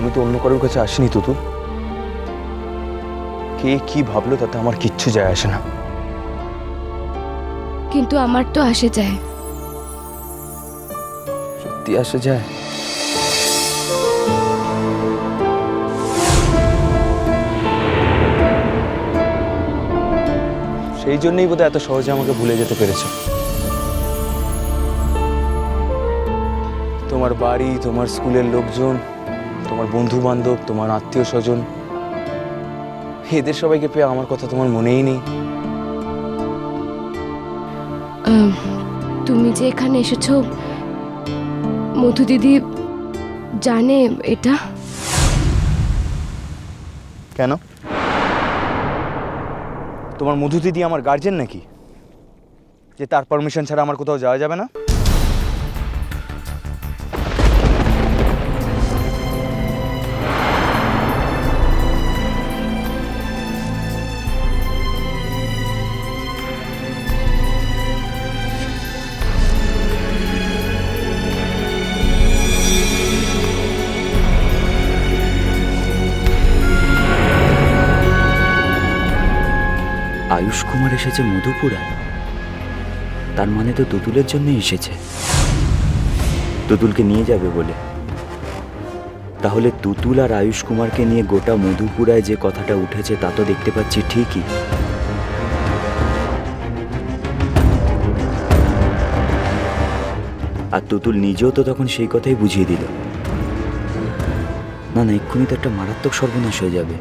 আমি তো অন্য কারোর কাছে আসিনি তুতুল কে কি ভাবলো তাতে আমার কিচ্ছু যায় আসে না। কিন্তু আমার তো আসে যায়। সত্যি আসে যায়? সেই জন্যই বোধহয় এত সহজে আমাকে ভুলে যেতে পেরেছ। তোমার বাড়ি তোমার স্কুলের লোকজন তোমার বন্ধু বান্ধব তোমার আত্মীয় স্বজন এদের সবাইকে পেয়ে আমার কথা তোমার মনেই নেই। তুমি যে এখানে এসেছ মধু দিদি জানে এটা? কেন? তোমার মধু দিদি আমার গার্জেন নাকি? যে তার পারমিশন ছাড়া আমার কোথাও যাওয়া যাবে না? আয়ুষ কুমার এসেছে মধুপুরায়। তার মানে তো তুতুলের জন্যই এসেছে। তুতুলকে নিয়ে যাবে বলে। তাহলে তুতুল আর আয়ুষ কুমারকে নিয়ে গোটা মধুপুরায় যে কথাটা উঠেছে তা তো দেখতে পাচ্ছি ঠিকই। আর তুতুল নিজেও তো তখন সেই কথাই বুঝিয়ে দিল। না না, এক্ষুনি তো একটা মারাত্মক সর্বনাশ হয়ে যাবে।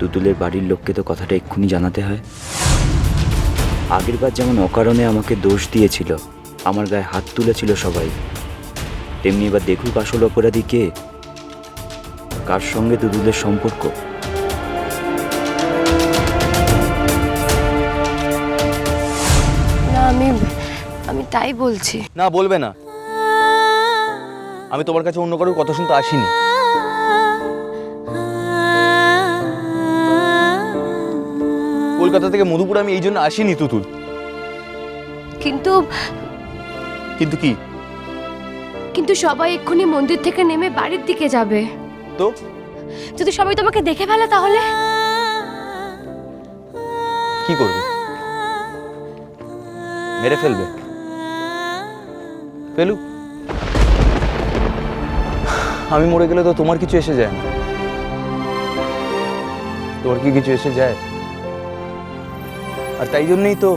তুতুলের বাড়ির লোককে তো কথাটা এক্ষুনি জানাতে হয়। আগেরবার যেমন অকারণে আমাকে দোষ দিয়েছিল আমার গায়ে হাত তুলেছিল সবাই। তেমনি এবার দেখুক আসল অপরাধী কে কার সঙ্গে তুতুলের সম্পর্ক। না আমি আমি তাই বলছি। না বলবে না। আমি তোমার কাছে অন্য কারোর কথা শুনতে আসিনি। কলকাতা থেকে মধুপুর আমি এই জন্য আসিনি তুতুল। কিন্তু কিন্তু কি? কিন্তু সবাই এক্ষুনি মন্দির থেকে নেমে বাড়ির দিকে যাবে। তো? যদি সবাই তোমাকে দেখে ফেলে তাহলে? কি করবে? মেরে ফেলবে? ফেলু আমি মরে গেলে তো তোমার কিছু এসে যায় না। তোমার কি কিছু এসে যায়? আর তাই জন্যই তো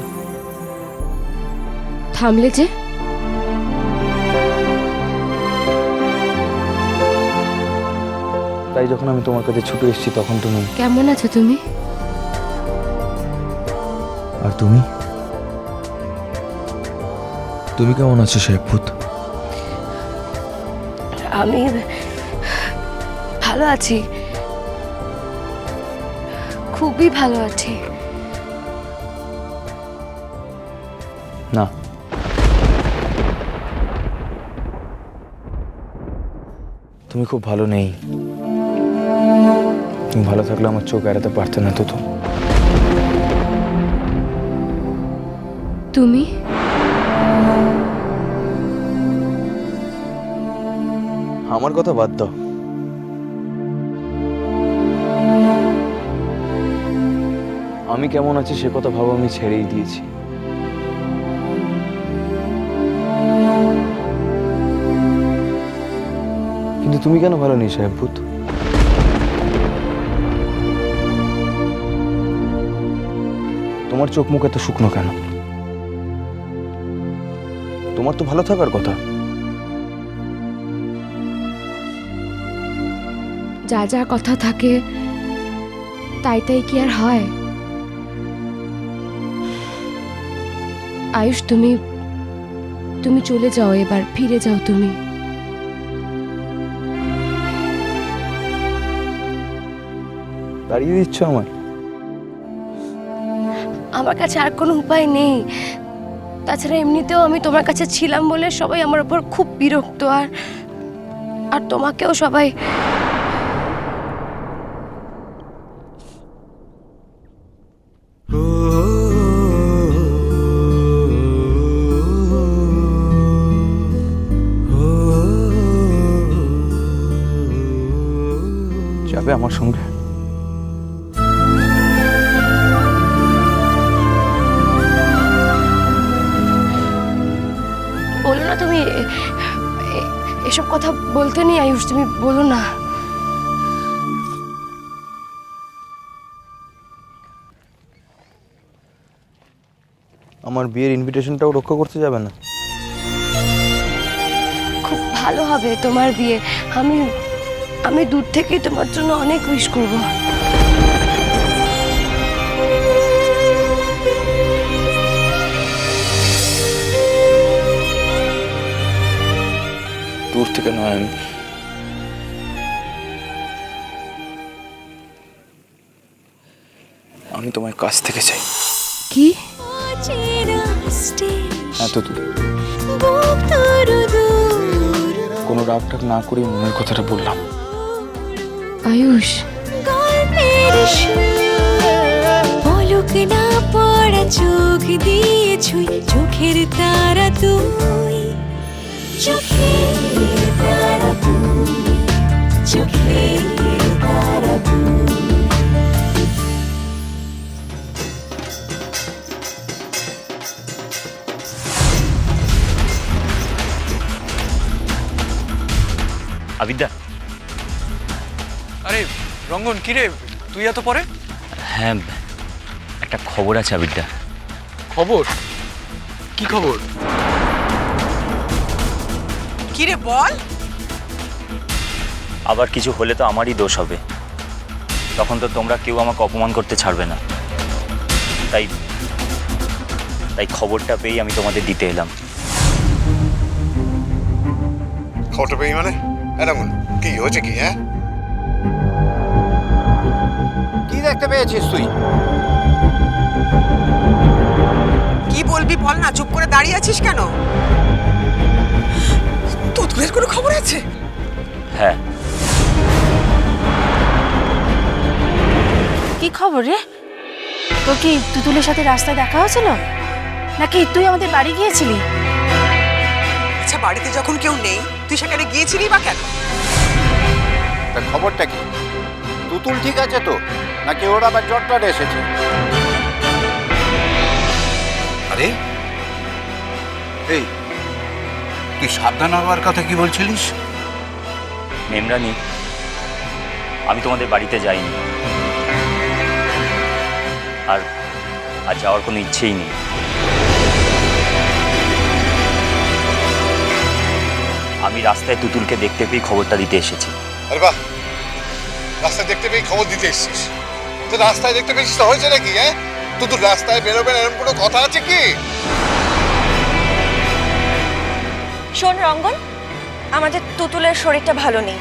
থামলে যে? তাই যখন আমি তোমার কাছে ছুটে এসেছি তখন তুমি কেমন আছো তুমি? আর তুমি? তুমি কেমন আছো শেখভূত আমি ভালো আছি। খুবই ভালো আছি। না। তুমি খুব ভালো নেই। তুমি ভালো থাকলে আমার চোখ এড়াতে পারতে না তো তো তুমি? আমার কথা বাদ দাও। আমি কেমন আছি সে কথা ভাবো আমি ছেড়েই দিয়েছি। তুমি কেন ভালো নেই সাহেবভূত তোমার চোখ মুখ এত শুকনো কেন? তোমার তো ভালো থাকার কথা। যা যা কথা থাকে, তাই তাই কি আর হয়? আয়ুষ, তুমি তুমি চলে যাও এবার, ফিরে যাও তুমি। দাঁড়িয়ে দিচ্ছ আমার আমার কাছে আর কোনো উপায় নেই। তাছাড়া এমনিতেও আমি তোমার কাছে ছিলাম বলে সবাই আমার উপর খুব বিরক্ত আর আর তোমাকেও সবাই। যাবে আমার সঙ্গে? বলো না তুমি এসব কথা বলতে নেই আয়ুষ তুমি বলো না। আমার বিয়ের ইনভিটেশনটাও রক্ষা করতে যাবে না? খুব ভালো হবে তোমার বিয়ে। আমি আমি দূর থেকে তোমার জন্য অনেক উইশ করব। দূর থেকে নয় আমি আমি তোমার কাছ থেকে চাই। কি? এত দূর। কোনো রাগ টাগ না করে মনের কথাটা বললাম। আয়ুষ। পলক না পড়া চোখ দিয়ে ছুঁই চোখের তারা তুই চোখের তারা চোখের তারা আবিদ্যা আরে রঙ্গন কিরে? তুই এত পরে? হ্যাঁ একটা খবর আছে আবিদ্যা খবর? কি খবর? কিরে বল। আবার কিছু হলে তো আমারই দোষ হবে। তখন তো তোমরা কেউ আমাকে অপমান করতে ছাড়বে না। তাই তাই খবরটা পেয়েই আমি তোমাদের দিতে এলাম। খবরটা পেয়ে মানে? এরকম কি হয়েছে কি হ্যাঁ? কি দেখতে পেয়েছিস তুই? কি বলবি বল না চুপ করে দাঁড়িয়ে আছিস কেন? তোদের কোনো খবর আছে? হ্যাঁ। কি খবর রে? তোর কি তুতুলের সাথে রাস্তায় দেখা হয়েছিল? নাকি তুই আমাদের বাড়ি গিয়েছিলি? আচ্ছা বাড়িতে যখন কেউ নেই তুই সেখানে গিয়েছিলি বা কেন? তা খবরটা কি? তুতুল ঠিক আছে তো? নাকি ওর আবার জ্বর এসেছে? আরে? এই তুই সাবধান হওয়ার কথা কি বলছিলিস? মেমরানি আমি তোমাদের বাড়িতে যাইনি। আর আর যাওয়ার কোনো ইচ্ছেই নেই। আমি রাস্তায় তুতুলকে দেখতে পেয়ে খবরটা দিতে এসেছি। আরে বাহ! রাস্তায় দেখতে পেয়ে খবর দিতে এসছিস। তো রাস্তায় দেখতে পেয়েছিস তো হয়েছে নাকি হ্যাঁ? তুই তো রাস্তায় বেরোবেন এরকম কোনো কথা আছে কি? শোন রঙ্গন আমাদের তুতুলের শরীরটা ভালো নেই।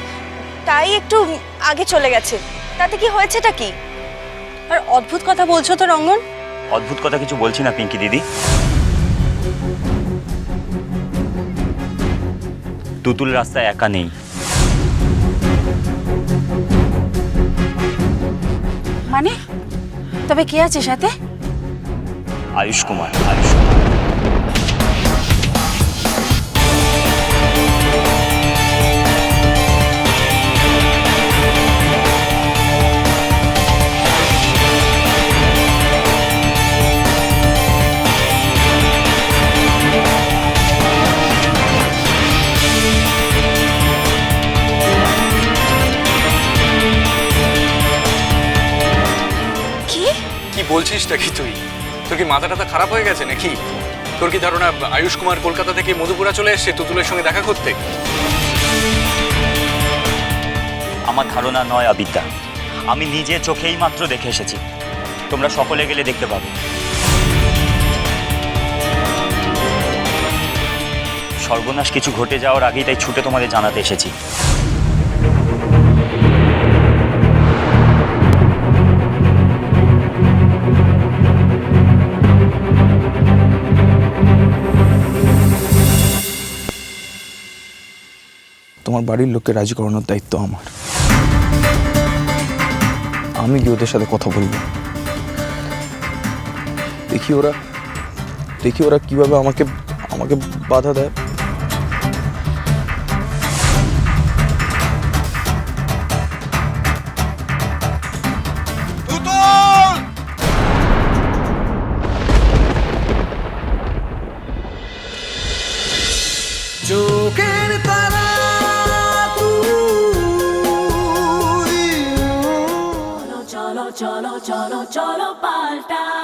তাই একটু আগে চলে গেছে। তাতে কি হয়েছেটা কি? আর অদ্ভুত কথা বলছো তো রঙ্গন। অদ্ভুত কথা কিছু বলছি না পিঙ্কি দিদি। তুতুল রাস্তায় একা নেই। মানে? তবে কে আছে সাথে? আয়ুষ কুমার আয়ুষ কুমার। কি বলছিসটা কি তুই? তোর কি মাথা টাথা খারাপ হয়ে গেছে নাকি? তোর কি ধারণা আয়ুষ কুমার কলকাতা থেকে মধুপুরা চলে এসেছে তুতুলের সঙ্গে দেখা করতে? আমার ধারণা নয় আবিদ্যা আমি নিজে চোখেই মাত্র দেখে এসেছি। তোমরা সকলে গেলে দেখতে পাবে। সর্বনাশ কিছু ঘটে যাওয়ার আগেই তাই ছুটে তোমাদের জানাতে এসেছি। তোমার বাড়ির লোককে রাজি করানোর দায়িত্ব আমার। আমি গিয়ে ওদের সাথে কথা বলব। দেখি ওরা দেখি ওরা কীভাবে আমাকে আমাকে বাধা দেয়। চলো পাল্টা